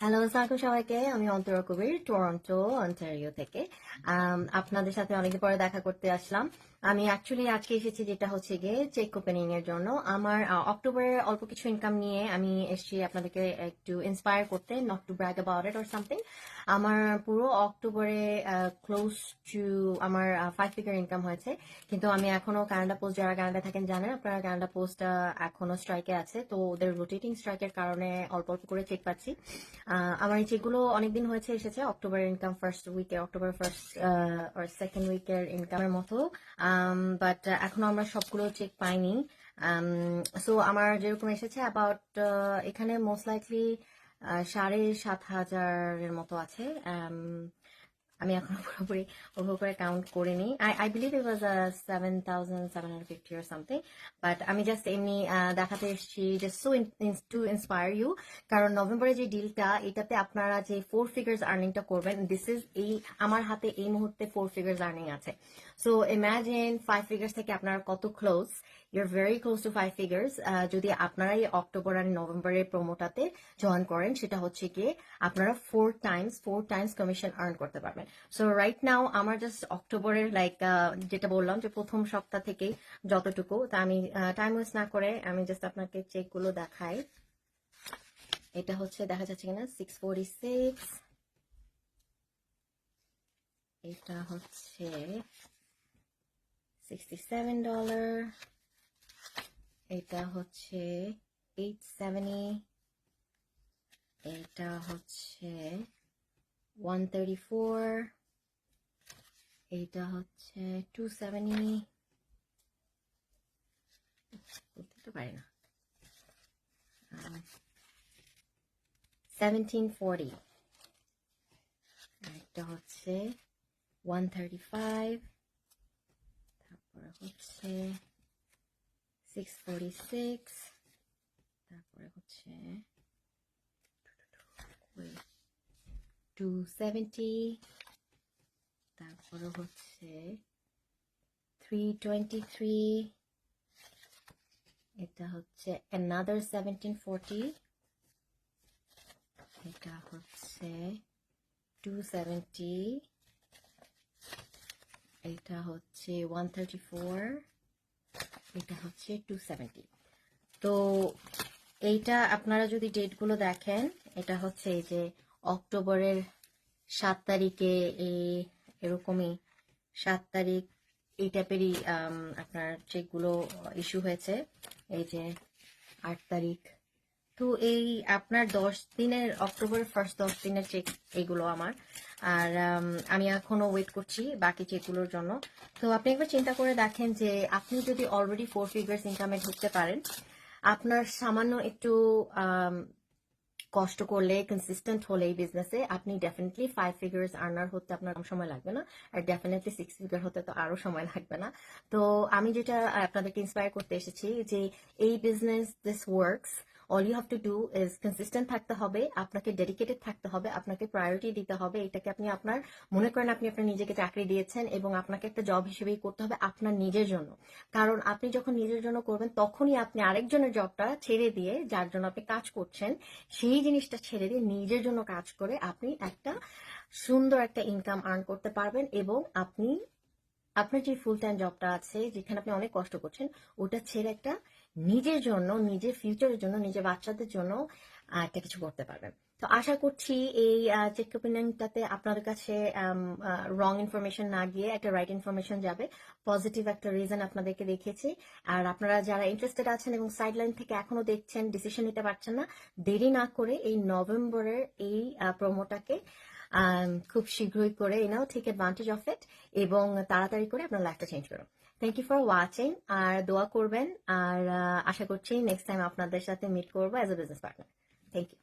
Hello সালাম সবাইকে। আমি অন্তরা কবির টরন্টো অন্টারিও থেকে। আপনাদের সাথে অনেকদিন পরে দেখা করতে আসলাম। আমি অ্যাকচুয়ালি আজকে এসেছি যেটা হচ্ছে গিয়ে চেক ওপেনিং এর জন্য। আমার আহ, অক্টোবরে অল্প কিছু ইনকাম নিয়ে আমি এসেছি আপনাদেরকে একটু ইন্সপায়ার করতে not to brag about it or something আমার পুরো অক্টোবরে ক্লোজ টু আমার ফাইভ ফিগার ইনকাম হয়েছে। কিন্তু আমি এখনও কানাডা পোস্ট যারা কানাডা থাকেন জানেন আপনারা কানাডা পোস্ট এখনও স্ট্রাইকে আছে। তো ওদের রোটেটিং স্ট্রাইকের কারণে অল্প অল্প করে চেক পাচ্ছি। আমার এই চেকগুলো অনেকদিন হয়েছে এসেছে। অক্টোবরের ইনকাম ফার্স্ট উইকে অক্টোবর ফার্স্ট সেকেন্ড উইকের ইনকামের মতো। বাট এখনও আমরা সবগুলো চেক পাইনি। সো আমার যেরকম এসেছে অ্যাবাউট এখানে মোস্ট লাইকলি সাড়ে সাত হাজারের মতো আছে। Um, আমি এখনও পুরোপুরি ওভাবে করে কাউন্ট করিনি I I believe it was seven thousand seven hundred fifty something but আমি জাস্ট এমনি দেখাতে এসেছি just so to inspire you কারণ নভেম্বরে যে ডিলটা এটাতে আপনারা যে ফোর ফিগার্স আর্নিংটা করবেন দিস ইজ এই, আমার হাতে এই মুহূর্তে ফোর ফিগার্স আর্নিং আছে। সো ইমাজিন ফাইভ ফিগার্স থেকে আপনারা কত close you're very close to five figures যদি আপনারা এই অক্টোবর আর নভেম্বরের প্রোমোটাতে জয়েন করেন, সেটা হচ্ছে গিয়ে আপনারা four times four times commission earn করতে পারবেন। সো রাইট নাও আমার জাস্ট অক্টোবরের লাইক যেটা বললাম যে প্রথম সপ্তাহ থেকেই যতটুকু, তা আমি টাইম ওয়েস্ট না করে আমি জাস্ট আপনাকে চেকগুলো দেখাই। এটা হচ্ছে দেখা যাচ্ছে কিনা সিক্স ফোরটি সিক্স এটা হচ্ছে সিক্সটি সেভেন ডলার এটা হচ্ছে এইট সেভেনি এটা হচ্ছে ওয়ান থার্টি ফোর এটা হচ্ছে টু সেভেনি বলতে তো পারি না। সেভেন্টিন ফোরটি একটা হচ্ছে ওয়ান থার্টি ফাইভ তারপরে হচ্ছে সিক্স ফোরটি সিক্স তারপরে হচ্ছে টু সেভেন্টি তারপরে হচ্ছে থ্রি টোয়েন্টি থ্রি এটা হচ্ছে another সেভেন্টিন ফোরটি এটা হচ্ছে টু সেভেন্টি এটা হচ্ছে ওয়ান থার্টি ফোর এটা হচ্ছে টু সেভেন্টি তো এইটা আপনারা যদি ডেটগুলো দেখেন, এটা হচ্ছে এই যে অক্টোবরের সাত তারিখে এই এরকমই সাত তারিখ এই টাইপেরই আপনার চেকগুলো ইস্যু হয়েছে, এই যে আট তারিখ। তো এই আপনার দশ দিনের অক্টোবর ফার্স্ট দশ দিনের চেক এগুলো আমার। আর আমি এখনও ওয়েট করছি বাকি চেকগুলোর জন্য। তো আপনি একবার চিন্তা করে দেখেন যে আপনি যদি অলরেডি ফোর ফিগার্স ইনকামে ঢুকতে পারেন, আপনার সামান্য একটু কষ্ট করলে কনসিস্টেন্ট হলে এই বিজনেসে আপনি ডেফিনেটলি ফাইভ ফিগার্স আর্নার হতে আপনার কম সময় লাগবে না আর ডেফিনেটলি সিক্স ফিগার হতে তো আরও সময় লাগবে না। তো আমি যেটা, আপনাদেরকে ইন্সপায়ার করতে এসেছি যে এই business this works all you have to do is consistent থাকতে হবে, আপনাকে ডেডিকেটেড থাকতে হবে, আপনাকে প্রায়োরিটি দিতে হবে, এটাকে আপনি আপনার, মনে করেন আপনি আপনার নিজেকে চাকরি দিয়েছেন এবং আপনাকে একটা জব হিসেবেই করতে হবে আপনার নিজের জন্য। কারণ আপনি যখন নিজের জন্য করবেন, তখনই আপনি আরেকজনের জবটা ছেড়ে দিয়ে, যার জন্য আপনি কাজ করছেন, সেই জিনিসটা ছেড়ে দিয়ে নিজের জন্য কাজ করে আপনি একটা সুন্দর একটা ইনকাম আর্ন করতে পারবেন এবং আপনি, আপনার যে ফুল টাইম জবটা আছে, যেখানে আপনি অনেক কষ্ট করছেন, ওটা ছেড়ে একটা নিজের জন্য, নিজের ফিউচারের জন্য, নিজের বাচ্চাদের জন্য একটা কিছু করতে পারবেন। তো আশা করছি এই চেক ওপিনিয়নটাতে আপনাদের কাছে রং ইনফরমেশন না গিয়ে একটা রাইট ইনফরমেশন যাবে। পজিটিভ একটা রিজন আপনাদেরকে দেখেছি আর আপনারা যারা ইন্টারেস্টেড আছেন এবং সাইডলাইন থেকে এখনও দেখছেন ডিসিশন নিতে পারছেন না, দেরি না করে এই নভেম্বরের এই প্রোমোটাকে খুব শীঘ্রই করে নাও ঠিক অ্যাডভান্টেজ অফ ইট এবং তাড়াতাড়ি করে আপনার লাইফটা চেঞ্জ করুন। থ্যাংক ইউ ফর ওয়াচিং আর দোয়া করবেন আর আশা করছি নেক্সট টাইম আপনাদের সাথে মিট করব as a business partner thank you